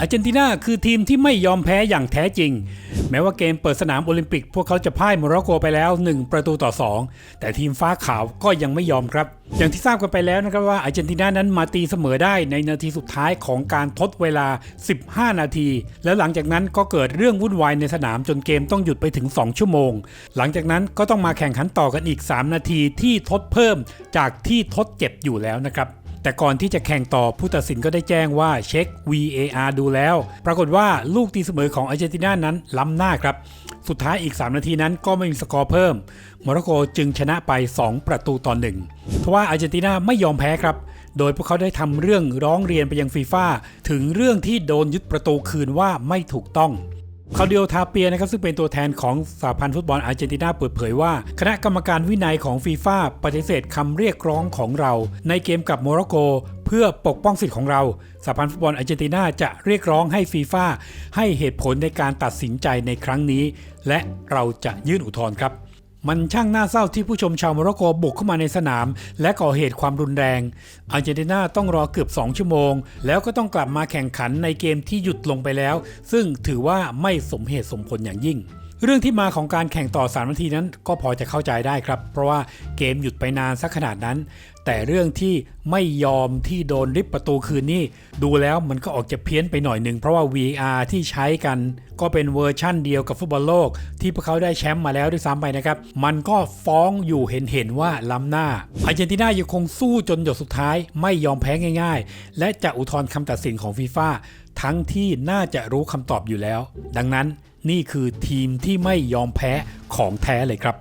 อาร์เจนตินาคือทีมที่ไม่ยอมแพ้อย่างแท้จริง แม้ว่าเกมเปิดสนามโอลิมปิก พวกเขาจะพ่ายโมร็อกโกไปแล้ว 1 ประตูต่อ 2 แต่ทีมฟ้าขาวก็ยังไม่ยอมครับ อย่างที่ทราบกันไปแล้วนะครับว่าอาร์เจนตินานั้นมาตีเสมอได้ในนาทีสุดท้ายของการทดเวลา 15 นาที แล้วหลังจากนั้นก็เกิดเรื่องวุ่นวายในสนามจนเกมต้องหยุดไปถึง 2 ชั่วโมง หลังจากนั้นก็ต้องมาแข่งขันต่อกันอีก 3 นาทีที่ทดเพิ่มจากที่ทดเจ็บอยู่แล้วนะครับ แต่ก่อนที่จะแข่งต่อผู้ตัดสินก็ได้แจ้งว่าเช็ค VAR ดูแล้ว ปรากฏว่าลูกตีเสมอของอาร์เจนตินานั้นล้ำหน้าครับ สุดท้ายอีก 3 นาทีนั้นก็ไม่มีสกอร์เพิ่มโมร็อกโกจึงชนะไป 2 ประตูต่อหนึ่งทว่าอาร์เจนตินาไม่ยอมแพ้ครับ โดยพวกเขาได้ทำเรื่องร้องเรียนไปยังฟีฟ่าถึงเรื่องที่โดนยึดประตูคืนว่าไม่ถูกต้อง คาเดียทาเปียนะครับซึ่งเป็นตัวแทนของสหพันธ์ฟุตบอลอาร์เจนตินาเปิดเผยว่า คณะกรรมการวินัยของฟีฟ่าปฏิเสธคำเรียกร้องของเรา ในเกมกับโมร็อกโก เพื่อปกป้องสิทธิ์ของเราสหพันธ์ฟุตบอลอาร์เจนตินาจะเรียกร้องให้ฟีฟ่าให้เหตุผลในการตัดสินใจในครั้งนี้ และเราจะยื่นอุทธรณ์ครับ มันช่างน่าเศร้าที่ผู้ชมชาวโมร็อกโกบุกเข้ามาในสนาม และก่อเหตุความรุนแรงอาร์เจนตินาต้องรอเกือบ 2 ชั่วโมง แล้วก็ต้องกลับมาแข่งขันในเกมที่หยุดลงไปแล้ว ซึ่งถือว่าไม่สมเหตุสมผลอย่างยิ่ง เรื่องที่มาของการแข่งต่อ3นาทีนั้นก็พอจะเข้าใจได้ครับ เพราะว่าเกมหยุดไปนานสักขนาดนั้น แต่เรื่องที่ไม่ยอมที่โดนริบประตูคืนนี่ดูแล้วมันก็ออกจะเพี้ยนไปหน่อยหนึ่งเพราะว่า VR ที่ใช้กัน ก็เป็นเวอร์ชั่นเดียวกับฟุตบอลโลก ที่พวกเขาได้แชมป์มาแล้วด้วยซ้ำไปนะครับ มันก็ฟ้องอยู่เห็นเห็นๆว่าล้ำหน้าอาร์เจนตินายังคงสู้จนหยดสุดท้ายไม่ยอมแพ้ง่าย ๆ และจะอุทธรณ์คำตัดสินของฟีฟ่าทั้งที่น่าจะรู้คำตอบอยู่แล้ว ดังนั้น นี่คือทีมที่ไม่ยอมแพ้ของแท้เลยครับ